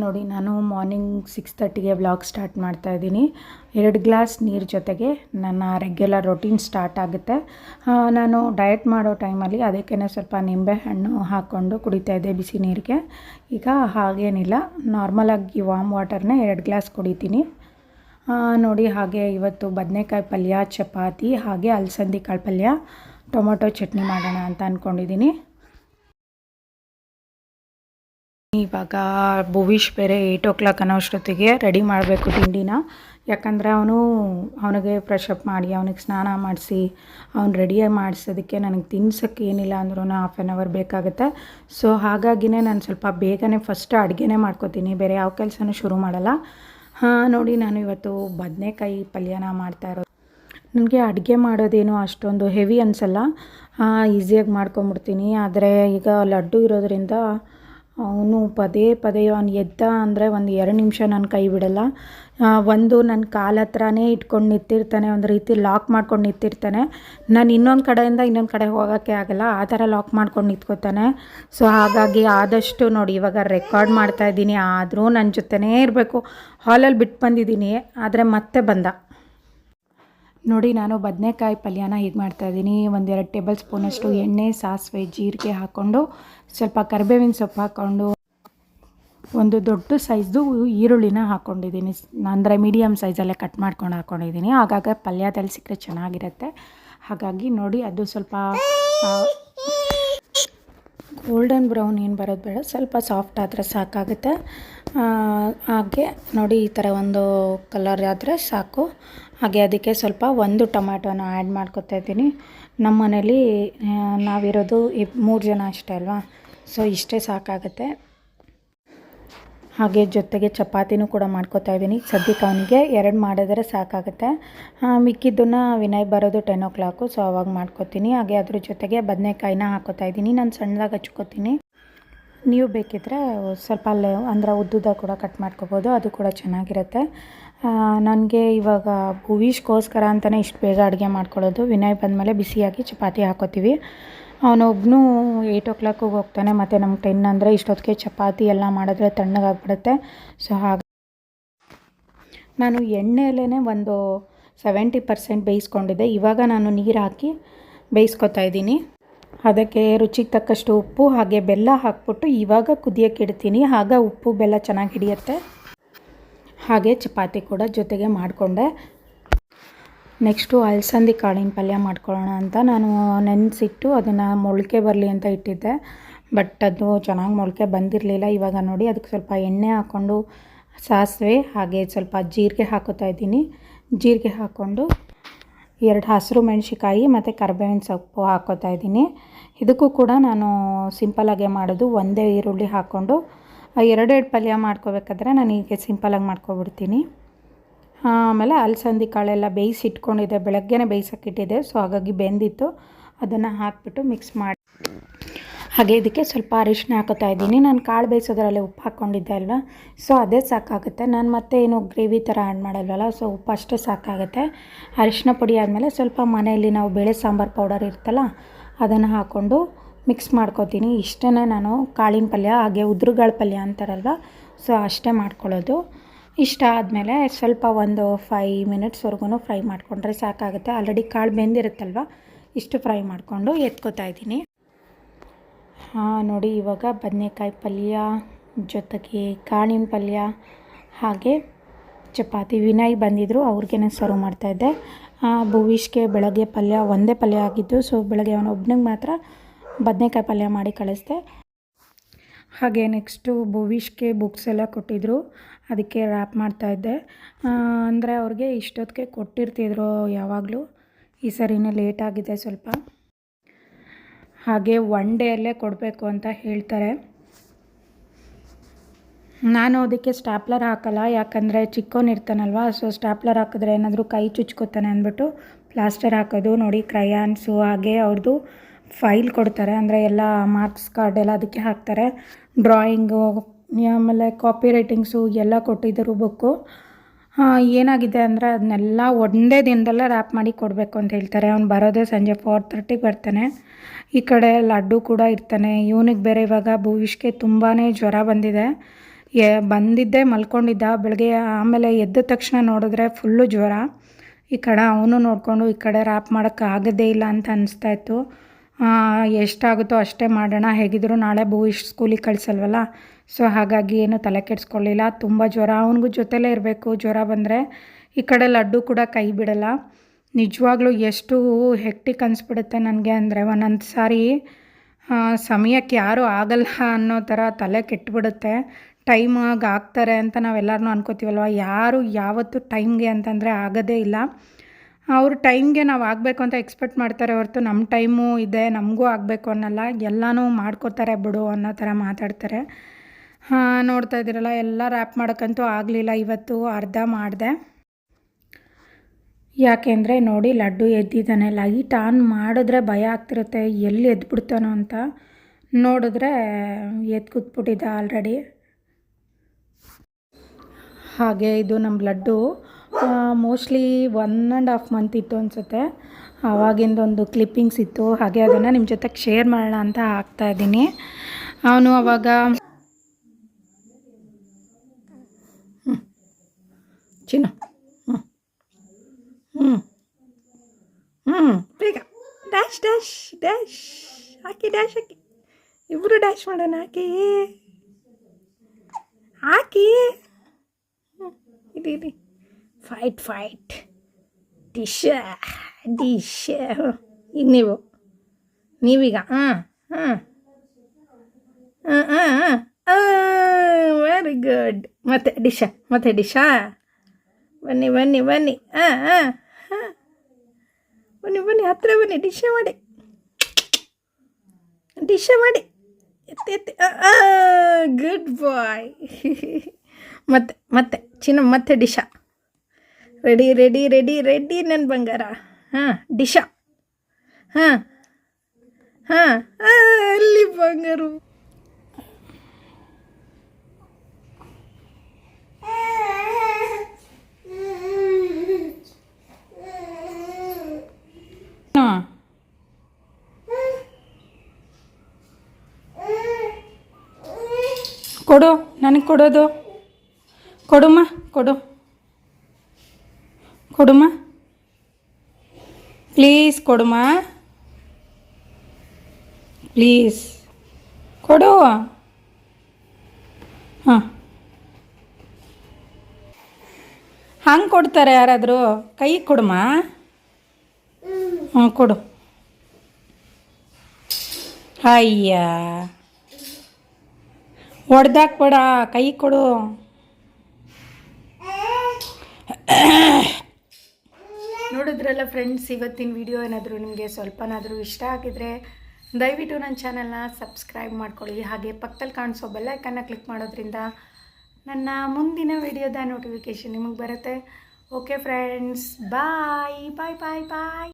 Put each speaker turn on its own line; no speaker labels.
ನೋಡಿ, ನಾನು morning six ತರ್ಟಿಗೆ ವ್ಲಾಗ್ ಸ್ಟಾರ್ಟ್ ಮಾಡ್ತಾ ಇದ್ದೀನಿ. ಎರಡು ಗ್ಲಾಸ್ ನೀರು ಜೊತೆಗೆ ನನ್ನ ರೆಗ್ಯುಲರ್ ರೊಟೀನ್ ಸ್ಟಾರ್ಟ್ ಆಗುತ್ತೆ. ನಾನು ಡಯಟ್ ಮಾಡೋ ಟೈಮಲ್ಲಿ ಅದಕ್ಕೇ ಸ್ವಲ್ಪ ನಿಂಬೆಹಣ್ಣು ಹಾಕ್ಕೊಂಡು ಕುಡಿತಾ ಇದ್ದೆ ಬಿಸಿ ನೀರಿಗೆ. ಈಗ ಹಾಗೇನಿಲ್ಲ. ನಾರ್ಮಲಾಗಿ ವಾಮ್ ವಾಟರ್ನೇ ಎರಡು ಗ್ಲಾಸ್ ಕುಡಿತೀನಿ. ನೋಡಿ, ಹಾಗೆ ಇವತ್ತು ಬದನೆಕಾಯಿ ಪಲ್ಯ, ಚಪಾತಿ, ಹಾಗೆ ಅಲಸಂದಿ ಕಾಳು ಪಲ್ಯ, ಟೊಮೊಟೊ ಚಟ್ನಿ ಮಾಡೋಣ ಅಂತ ಅಂದ್ಕೊಂಡಿದ್ದೀನಿ ಇವಾಗ ಭುವೀಶ್ ಬೇರೆ ಏಯ್ಟ್ ಓ ಕ್ಲಾಕ್ ಅನ್ನೋ ಅಷ್ಟೊತ್ತಿಗೆ ರೆಡಿ ಮಾಡಬೇಕು ತಿಂಡಿನ. ಯಾಕಂದರೆ ಅವನು, ಅವನಿಗೆ ಫ್ರೆಶ್ ಅಪ್ ಮಾಡಿ, ಅವನಿಗೆ ಸ್ನಾನ ಮಾಡಿಸಿ, ಅವ್ನು ರೆಡಿಯಾಗಿ ಮಾಡಿಸೋದಕ್ಕೆ ನನಗೆ ತಿನ್ಸೋಕ್ಕೆ ಏನಿಲ್ಲ ಅಂದ್ರೂ ಹಾಫ್ ಆನ್ ಅವರ್ ಬೇಕಾಗುತ್ತೆ. ಸೊ ಹಾಗಾಗಿನೇ ನಾನು ಸ್ವಲ್ಪ ಬೇಗನೆ ಫಸ್ಟ್ ಅಡುಗೆನೇ ಮಾಡ್ಕೋತೀನಿ. ಬೇರೆ ಯಾವ ಕೆಲಸನೂ ಶುರು ಮಾಡಲ್ಲ. ಹಾಂ, ನೋಡಿ ನಾನು ಇವತ್ತು ಬದನೆಕಾಯಿ ಪಲ್ಯನ ಮಾಡ್ತಾ ಇರೋದು. ನನಗೆ ಅಡುಗೆ ಮಾಡೋದೇನು ಅಷ್ಟೊಂದು ಹೆವಿ ಅನಿಸಲ್ಲ. ಈಸಿಯಾಗಿ ಮಾಡ್ಕೊಂಬಿಡ್ತೀನಿ. ಆದರೆ ಈಗ ಲಡ್ಡು ಇರೋದ್ರಿಂದ ಅವನು ಪದೇ ಪದೇ ಅವ್ನು ಎದ್ದ ಅಂದರೆ ಒಂದು ಎರಡು ನಿಮಿಷ ನಾನು ಕೈ ಬಿಡಲ್ಲ. ಒಂದು ನನ್ನ ಕಾಲ ಹತ್ರನೇ ಇಟ್ಕೊಂಡು ನಿಂತಿರ್ತಾನೆ, ಒಂದು ರೀತಿ ಲಾಕ್ ಮಾಡ್ಕೊಂಡು ನಿಂತಿರ್ತಾನೆ. ನಾನು ಇನ್ನೊಂದು ಕಡೆಯಿಂದ ಇನ್ನೊಂದು ಕಡೆ ಹೋಗೋಕ್ಕೆ ಆಗಲ್ಲ, ಆ ಥರ ಲಾಕ್ ಮಾಡ್ಕೊಂಡು ನಿಂತ್ಕೋತಾನೆ. ಸೊ ಹಾಗಾಗಿ ಆದಷ್ಟು ನೋಡಿ, ಇವಾಗ ರೆಕಾರ್ಡ್ ಮಾಡ್ತಾ ಇದ್ದೀನಿ, ಆದರೂ ನನ್ನ ಜೊತೆನೇ ಇರಬೇಕು. ಹಾಲಲ್ಲಿ ಬಿಟ್ಟು ಬಂದಿದ್ದೀನಿ, ಆದರೆ ಮತ್ತೆ ಬಂದ. ನೋಡಿ, ನಾನು ಬದನೆಕಾಯಿ ಪಲ್ಯನ ಹೀಗೆ ಮಾಡ್ತಾಯಿದ್ದೀನಿ ಒಂದೆರಡು ಟೇಬಲ್ ಸ್ಪೂನಷ್ಟು ಎಣ್ಣೆ, ಸಾಸಿವೆ, ಜೀರಿಗೆ ಹಾಕ್ಕೊಂಡು ಸ್ವಲ್ಪ ಕರಿಬೇವಿನ ಸೊಪ್ಪು ಹಾಕ್ಕೊಂಡು ಒಂದು ದೊಡ್ಡ ಸೈಜ್ದು ಈರುಳ್ಳಿನ ಹಾಕ್ಕೊಂಡಿದ್ದೀನಿ ಅಂದರೆ ಮೀಡಿಯಮ್ ಸೈಜಲ್ಲೇ ಕಟ್ ಮಾಡ್ಕೊಂಡು ಹಾಕ್ಕೊಂಡಿದ್ದೀನಿ ಆಗಾಗ ಪಲ್ಯದಲ್ಲಿ ಸಿಕ್ಕರೆ ಚೆನ್ನಾಗಿರುತ್ತೆ. ಹಾಗಾಗಿ ನೋಡಿ, ಅದು ಸ್ವಲ್ಪ ಗೋಲ್ಡನ್ ಬ್ರೌನ್ ಏನು ಬರೋದು ಬೇಡ, ಸ್ವಲ್ಪ ಸಾಫ್ಟ್ ಆದರೆ ಸಾಕಾಗುತ್ತೆ. ಹಾಗೆ ನೋಡಿ ಈ ಥರ ಒಂದು ಕಲರ್ ಆದರೆ ಸಾಕು. ಹಾಗೆ ಅದಕ್ಕೆ ಸ್ವಲ್ಪ ಒಂದು ಟೊಮ್ಯಾಟೋನ ಆ್ಯಡ್ ಮಾಡ್ಕೊತಾ ಇದ್ದೀನಿ. ನಮ್ಮ ಮನೇಲಿ ನಾವಿರೋದು ಇ ಮೂರು ಜನ ಅಷ್ಟೇ ಅಲ್ವಾ? ಸೊ ಇಷ್ಟೇ ಸಾಕಾಗುತ್ತೆ. ಹಾಗೆ ಜೊತೆಗೆ ಚಪಾತಿನೂ ಕೂಡ ಮಾಡ್ಕೊತಾ ಇದ್ದೀನಿ. ಸದ್ಯಕ್ಕೆ ಅವನಿಗೆ ಎರಡು ಮಾಡಿದ್ರೆ ಸಾಕಾಗುತ್ತೆ. ಮಿಕ್ಕಿದ್ದನ್ನ ವಿನಯ್ ಬರೋದು ಟೆನ್ ಓ ಕ್ಲಾಕು ಸೊ ಅವಾಗ ಮಾಡ್ಕೊತೀನಿ. ಹಾಗೆ ಅದ್ರ ಜೊತೆಗೆ ಬದನೆಕಾಯಿನ ಹಾಕೋತಾ ಇದ್ದೀನಿ. ನಾನು ಸಣ್ಣದಾಗಿ ಹಚ್ಕೋತೀನಿ. ನೀವು ಬೇಕಿದ್ದರೆ ಸ್ವಲ್ಪ ಅಲ್ಲೇ ಅಂದರೆ ಉದ್ದುದ ಕೂಡ ಕಟ್ ಮಾಡ್ಕೋಬೋದು, ಅದು ಕೂಡ ಚೆನ್ನಾಗಿರುತ್ತೆ. ನನಗೆ ಇವಾಗ ಭುವೀಶ್ಗೋಸ್ಕರ ಅಂತಲೇ ಇಷ್ಟು ಬೇಗ ಅಡುಗೆ ಮಾಡ್ಕೊಳ್ಳೋದು. ವಿನಯ್ ಬಂದಮೇಲೆ ಬಿಸಿಯಾಗಿ ಚಪಾತಿ ಹಾಕೋತೀವಿ. ಅವನೊಬ್ಬನು ಏಯ್ಟ್ ಓ ಕ್ಲಾಕಿಗೆ ಹೋಗ್ತಾನೆ, ಮತ್ತು ನಮ್ಗೆ ಟೆನ್ ಅಂದರೆ ಇಷ್ಟೊತ್ತಿಗೆ ಚಪಾತಿ ಎಲ್ಲ ಮಾಡಿದ್ರೆ ತಣ್ಣಗಾಗ್ಬಿಡುತ್ತೆ. ಸೊ ಹಾಗೆ ನಾನು ಎಣ್ಣೆಯಲ್ಲೇ ಒಂದು ಸೆವೆಂಟಿ ಪರ್ಸೆಂಟ್ ಬೇಯಿಸ್ಕೊಂಡಿದ್ದೆ. ಇವಾಗ ನಾನು ನೀರು ಹಾಕಿ ಬೇಯಿಸ್ಕೊತಾ ಇದ್ದೀನಿ. ಅದಕ್ಕೆ ರುಚಿಗೆ ತಕ್ಕಷ್ಟು ಉಪ್ಪು, ಹಾಗೆ ಬೆಲ್ಲ ಹಾಕ್ಬಿಟ್ಟು ಇವಾಗ ಕುದಿಯೋಕ್ಕೆ ಇಡ್ತೀನಿ. ಆಗ ಉಪ್ಪು, ಬೆಲ್ಲ ಚೆನ್ನಾಗಿ ಹಿಡಿಯುತ್ತೆ. ಹಾಗೆ ಚಪಾತಿ ಕೂಡ ಜೊತೆಗೆ ಮಾಡಿಕೊಂಡೆ. ನೆಕ್ಸ್ಟು ಅಲಸಂದಿ ಕಾಳಿನ ಪಲ್ಯ ಮಾಡ್ಕೊಳ್ಳೋಣ ಅಂತ ನಾನು ನೆನೆಸಿಟ್ಟು ಅದನ್ನು ಮೊಳಕೆ ಬರಲಿ ಅಂತ ಇಟ್ಟಿದ್ದೆ. ಬಟ್ ಅದು ಚೆನ್ನಾಗಿ ಮೊಳಕೆ ಬಂದಿರಲಿಲ್ಲ. ಇವಾಗ ನೋಡಿ, ಅದಕ್ಕೆ ಸ್ವಲ್ಪ ಎಣ್ಣೆ ಹಾಕ್ಕೊಂಡು ಸಾಸಿವೆ, ಹಾಗೆ ಸ್ವಲ್ಪ ಜೀರಿಗೆ ಹಾಕೋತಾ ಇದ್ದೀನಿ. ಜೀರಿಗೆ ಹಾಕ್ಕೊಂಡು ಎರಡು ಹಸಿರು ಮೆಣಸಿಕಾಯಿ ಮತ್ತು ಕರ್ಬೇವಿನ ಸೊಪ್ಪು ಹಾಕೋತಾ ಇದ್ದೀನಿ. ಇದಕ್ಕೂ ಕೂಡ ನಾನು ಸಿಂಪಲಾಗೆ ಮಾಡೋದು ಒಂದೇ ಈರುಳ್ಳಿ ಹಾಕ್ಕೊಂಡು ಎರಡೆರಡು ಪಲ್ಯ ಮಾಡ್ಕೋಬೇಕಾದ್ರೆ ನಾನು ಹೀಗೆ ಸಿಂಪಲಾಗಿ ಮಾಡ್ಕೊಬಿಡ್ತೀನಿ. ಆಮೇಲೆ ಅಲಸಂದಿ ಕಾಳೆಲ್ಲ ಬೇಯಿಸಿ ಇಟ್ಕೊಂಡಿದ್ದೆ ಬೆಳಗ್ಗೆನೇ ಬೇಯಿಸೋಕ್ಕಿಟ್ಟಿದ್ದೆ ಸೊ ಹಾಗಾಗಿ ಬೆಂದಿತ್ತು. ಅದನ್ನು ಹಾಕ್ಬಿಟ್ಟು ಮಿಕ್ಸ್ ಮಾಡಿ ಹಾಗೆ ಇದಕ್ಕೆ ಸ್ವಲ್ಪ ಅರಿಶಿನ ಹಾಕೋತಾ ಇದ್ದೀನಿ. ನಾನು ಕಾಳು ಬೇಯಿಸೋದ್ರಲ್ಲಿ ಉಪ್ಪು ಹಾಕ್ಕೊಂಡಿದ್ದೆ ಅಲ್ವಾ? ಸೊ ಅದೇ ಸಾಕಾಗುತ್ತೆ. ನಾನು ಮತ್ತೆ ಏನು ಗ್ರೇವಿ ಥರ ಆ್ಯಡ್ ಮಾಡಲ್ವಲ್ಲ ಸೊ ಉಪ್ಪು ಅಷ್ಟೇ ಸಾಕಾಗುತ್ತೆ. ಅರಿಶಿನ ಪುಡಿ ಆದಮೇಲೆ ಸ್ವಲ್ಪ ಮನೆಯಲ್ಲಿ ನಾವು ಬೇಳೆ ಸಾಂಬಾರು ಪೌಡರ್ ಇರ್ತಲ್ಲ ಅದನ್ನು ಹಾಕ್ಕೊಂಡು ಮಿಕ್ಸ್ ಮಾಡ್ಕೋತೀನಿ. ಇಷ್ಟೇ ನಾನು ಕಾಳಿನ ಪಲ್ಯ, ಹಾಗೆ ಉದ್ರುಗಾಳು ಪಲ್ಯ ಅಂತಾರಲ್ವ ಸೊ ಅಷ್ಟೇ ಮಾಡ್ಕೊಳ್ಳೋದು. ಇಷ್ಟ ಆದಮೇಲೆ ಸ್ವಲ್ಪ ಒಂದು ಫೈ ಮಿನಿಟ್ಸ್ವರೆಗೂ ಫ್ರೈ ಮಾಡಿಕೊಂಡ್ರೆ ಸಾಕಾಗುತ್ತೆ. ಆಲ್ರೆಡಿ ಕಾಳು ಬೆಂದಿರುತ್ತಲ್ವ, ಇಷ್ಟು ಫ್ರೈ ಮಾಡಿಕೊಂಡು ಎತ್ಕೋತಾ ಇದ್ದೀನಿ. ನೋಡಿ, ಇವಾಗ ಬದನೆಕಾಯಿ ಪಲ್ಯ, ಜೊತೆಗೆ ಕಾಳಿನ ಪಲ್ಯ, ಹಾಗೆ ಚಪಾತಿ ವಿನಯ್ ಬಂದಿದ್ದರು ಅವ್ರಿಗೇನೆ ಸರ್ವ್ ಮಾಡ್ತಾಯಿದ್ದೆ ಭುವೀಶ್ಗೆ ಬೆಳಗ್ಗೆ ಪಲ್ಯ ಒಂದೇ ಪಲ್ಯ ಆಗಿದ್ದು, ಸೊ ಬೆಳಗ್ಗೆ ಅವನೊಬ್ಬನಿಗೆ ಮಾತ್ರ ಬದನೆಕಾಯಿ ಪಲ್ಯ ಮಾಡಿ ಕಳಿಸ್ದೆ. ಹಾಗೆ ನೆಕ್ಸ್ಟು ಭುವೀಶ್ಗೆ ಬುಕ್ಸ್ ಎಲ್ಲ ಕೊಟ್ಟಿದ್ದರು ಅದಕ್ಕೆ ರ್ಯಾಪ್ ಮಾಡ್ತಾಯಿದ್ದೆ ಅಂದರೆ ಅವ್ರಿಗೆ ಇಷ್ಟೊತ್ತಿಗೆ ಕೊಟ್ಟಿರ್ತಿದ್ರು ಯಾವಾಗಲೂ. ಈ ಸರಿನೇ ಲೇಟ್ ಆಗಿದೆ ಸ್ವಲ್ಪ. ಹಾಗೆ ಒನ್ ಡೇಯಲ್ಲೇ ಕೊಡಬೇಕು ಅಂತ ಹೇಳ್ತಾರೆ. ನಾನು ಅದಕ್ಕೆ ಸ್ಟ್ಯಾಪ್ಲರ್ ಹಾಕಲ್ಲ, ಯಾಕಂದರೆ ಚಿಕ್ಕವನಿರ್ತಾನಲ್ವ ಸೊ ಸ್ಟ್ಯಾಪ್ಲರ್ ಹಾಕಿದ್ರೆ ಏನಾದರೂ ಕೈ ಚುಚ್ಕೋತಾನೆ ಅಂದ್ಬಿಟ್ಟು ಪ್ಲಾಸ್ಟರ್ ಹಾಕೋದು, ನೋಡಿ ಕ್ರಯಾನ್ಸು ಹಾಗೆ ಅವ್ರದ್ದು ಫೈಲ್ ಕೊಡ್ತಾರೆ, ಅಂದರೆ ಎಲ್ಲ ಮಾರ್ಕ್ಸ್ ಕಾರ್ಡ್ ಎಲ್ಲ ಅದಕ್ಕೆ ಹಾಕ್ತಾರೆ. ಡ್ರಾಯಿಂಗು ಆಮೇಲೆ ಕಾಪಿ ರೈಟಿಂಗ್ಸು ಎಲ್ಲ ಕೊಟ್ಟಿದ್ದರು ಬುಕ್ಕು ಏನಾಗಿದೆ ಅಂದರೆ ಅದನ್ನೆಲ್ಲ ಒಂದೇ ದಿನದಲ್ಲೇ ರ್ಯಾಪ್ ಮಾಡಿ ಕೊಡಬೇಕು ಅಂತ ಹೇಳ್ತಾರೆ. ಅವ್ನು ಬರೋದೇ ಸಂಜೆ ಫೋರ್ ತರ್ಟಿಗೆ ಬರ್ತಾನೆ. ಈ ಕಡೆ ಲಡ್ಡು ಕೂಡ ಇರ್ತಾನೆ ಇವನಿಗೆ ಬೇರೆ ಇವಾಗ ಭೂವಿಷ್ಕೆ ತುಂಬಾ ಜ್ವರ ಬಂದಿದೆ. ಎ ಬಂದಿದ್ದೇ ಮಲ್ಕೊಂಡಿದ್ದ. ಬೆಳಗ್ಗೆ ಆಮೇಲೆ ಎದ್ದ ತಕ್ಷಣ ನೋಡಿದ್ರೆ ಫುಲ್ಲು ಜ್ವರ. ಈ ಕಡೆ ಅವನು ನೋಡಿಕೊಂಡು ಈ ಕಡೆ ರ್ಯಾಪ್ ಮಾಡೋಕ್ಕಾಗದೇ ಇಲ್ಲ ಅಂತ ಅನಿಸ್ತಾ ಇತ್ತು. ಆ, ಎಷ್ಟಾಗುತ್ತೋ ಅಷ್ಟೇ ಮಾಡೋಣ. ಹೇಗಿದ್ರು ನಾಳೆ ಭೂವಿಶ್ ಸ್ಕೂಲಿಗೆ ಕಳಿಸಲ್ವಲ್ಲ? ಸೊ, ಹಾಗಾಗಿ ಏನು ತಲೆ ಕೆಡಿಸ್ಕೊಳ್ಳಿಲ್ಲ. ತುಂಬ ಜ್ವರ. ಅವನಿಗೂ ಜೊತೆಲೇ ಇರಬೇಕು. ಜ್ವರ ಬಂದರೆ ಈ ಕಡೆ ಲಡ್ಡು ಕೂಡ ಕೈ ಬಿಡಲ್ಲ. ನಿಜವಾಗ್ಲೂ ಎಷ್ಟು ಹೆಕ್ಟಿಕ್ ಅನಿಸ್ಬಿಡುತ್ತೆ ನನಗೆ. ಅಂದರೆ ಒಂದೊಂದು ಸಾರಿ ಸಮಯಕ್ಕೆ ಯಾರೂ ಆಗಲ್ಲ ಅನ್ನೋ ಥರ ತಲೆ ಕೆಟ್ಟುಬಿಡುತ್ತೆ ಟೈಮಾಗಿ ಆಗ್ತಾರೆ ಅಂತ ನಾವೆಲ್ಲರೂ ಅನ್ಕೋತೀವಲ್ವ? ಯಾರು ಯಾವತ್ತೂ ಟೈಮ್ಗೆ ಅಂತಂದರೆ ಆಗೋದೇ ಇಲ್ಲ. ಅವ್ರ ಟೈಮ್ಗೆ ನಾವು ಆಗಬೇಕು ಅಂತ ಎಕ್ಸ್ಪೆಕ್ಟ್ ಮಾಡ್ತಾರೆ ಹೊರತು ನಮ್ಮ ಟೈಮು ಇದೆ, ನಮಗೂ ಆಗಬೇಕು ಅನ್ನಲ್ಲ, ಎಲ್ಲನೂ ಮಾಡ್ಕೋತಾರೆ ಬಿಡು ಅನ್ನೋ ಥರ ಮಾತಾಡ್ತಾರೆ. ಹಾಂ, ನೋಡ್ತಾ ಇದ್ದೀರಲ್ಲ, ಎಲ್ಲ ರ್ಯಾಪ್ ಮಾಡೋಕ್ಕಂತೂ ಆಗಲಿಲ್ಲ, ಇವತ್ತು ಅರ್ಧ ಮಾಡಿದೆ. ಯಾಕೆಂದರೆ ನೋಡಿ, ಲಡ್ಡು ಎದ್ದಿದ್ದಾನೆ, ಲೈಟ್ ಆನ್ ಮಾಡಿದ್ರೆ ಭಯ ಆಗ್ತಿರುತ್ತೆ, ಎಲ್ಲಿ ಎದ್ಬಿಡ್ತಾನೋ ಅಂತ. ನೋಡಿದ್ರೆ ಎದ್ದು ಕೂತ್ಬಿಟ್ಟಿದ್ದ ಆಲ್ರೆಡಿ ಹಾಗೆ ಇದು ನಮ್ಮ Laddu. Mostly one and half month ಇತ್ತು ಅನಿಸುತ್ತೆ. ಆವಾಗಿಂದೊಂದು ಕ್ಲಿಪ್ಪಿಂಗ್ಸ್ ಇತ್ತು. ಹಾಗೆ ಅದನ್ನು ನಿಮ್ಮ ಜೊತೆಗೆ ಶೇರ್ ಮಾಡೋಣ ಅಂತ ಹಾಕ್ತಾ ಇದ್ದೀನಿ. ಅವನು ಅವಾಗ ಚಿನ್ನ. ಹ್ಞೂ ಹ್ಞೂ ಹ್ಞೂ ಬೇಗ ಡ್ಯಾಶ್ ಡ್ಯಾಶ್ ಡ್ಯಾಶ್ ಹಾಕಿ ಡ್ಯಾಶ್ ಹಾಕಿ. ಇಬ್ಬರು ಡ್ಯಾಶ್ ಮಾಡೋಣ. ಹಾಕಿ. ಹಾಕಿ. ಇಲ್ಲಿ. ಫೈಟ್ ಫೈಟ್ ಡಿಶ್ ಡಿಶ್ ಈಗ ನೀವು, ನೀವೀಗ ಹಾಂ ಹಾಂ ಹಾಂ ಹಾಂ ವೆರಿ ಗುಡ್ ಮತ್ತೆ ಡಿಶ, ಮತ್ತೆ ಡಿಶಾ. ಬನ್ನಿ ಬನ್ನಿ ಬನ್ನಿ. ಹಾಂ ಹಾಂ ಹಾಂ ಬನ್ನಿ ಬನ್ನಿ ಹತ್ತಿರ ಬನ್ನಿ, ಡಿಶ ಮಾಡಿ. ಡಿಶ ಮಾಡಿ. ಎತ್ತಿ ಎತ್ತಿ. ಗುಡ್ ಬಾಯ್ ಮತ್ತೆ ಮತ್ತೆ, ಚಿನ್ನ, ಮತ್ತೆ ಡಿಶ. ರೆಡಿ ರೆಡಿ ರೆಡಿ ರೆಡಿ ನನ್ನ ಬಂಗಾರ ಹಾಂ ಡಿಶ ಹಾಂ ಹಾಂ ಅಲ್ಲಿ ಬಂಗಾರು ಕೊಡು, ನನಗೆ ಕೊಡೋದು. ಕೊಡುಮ್ಮ, ಕೊಡು. ಕೊಡುಮ್ಮ ಪ್ಲೀಸ್ ಕೊಡುಮ. ಪ್ಲೀಸ್ ಕೊಡು. ಹಾಂ. ಹಂಗೆ ಕೊಡ್ತಾರೆ ಯಾರಾದರೂ? ಕೈ ಕೊಡುಮ? ಹ್ಞೂ ಕೊಡು. ಅಯ್ಯ. ಒಡ್ದಾಕ್ಬೇಡ. ಕೈ ಕೊಡು. ನೋಡಿದ್ರಲ್ಲ ಫ್ರೆಂಡ್ಸ್ ಇವತ್ತಿನ ವಿಡಿಯೋ ಏನಾದರೂ ನಿಮಗೆ ಸ್ವಲ್ಪನಾದರೂ ಇಷ್ಟ ಆಗಿದ್ರೆ ದಯವಿಟ್ಟು ನನ್ನ ಚಾನಲ್ನ ಸಬ್ಸ್ಕ್ರೈಬ್ ಮಾಡ್ಕೊಳ್ಳಿ. ಹಾಗೆ ಪಕ್ಕದಲ್ಲಿ ಕಾಣಿಸೋ ಬೆಲ್ಲೈಕನ್ನ ಕ್ಲಿಕ್ ಮಾಡೋದ್ರಿಂದ ನನ್ನ ಮುಂದಿನ ವಿಡಿಯೋದ ನೋಟಿಫಿಕೇಷನ್ ನಿಮಗೆ ಬರುತ್ತೆ. ಓಕೆ ಫ್ರೆಂಡ್ಸ್ ಬಾಯ್ ಬಾಯ್ ಬಾಯ್ ಬಾಯ್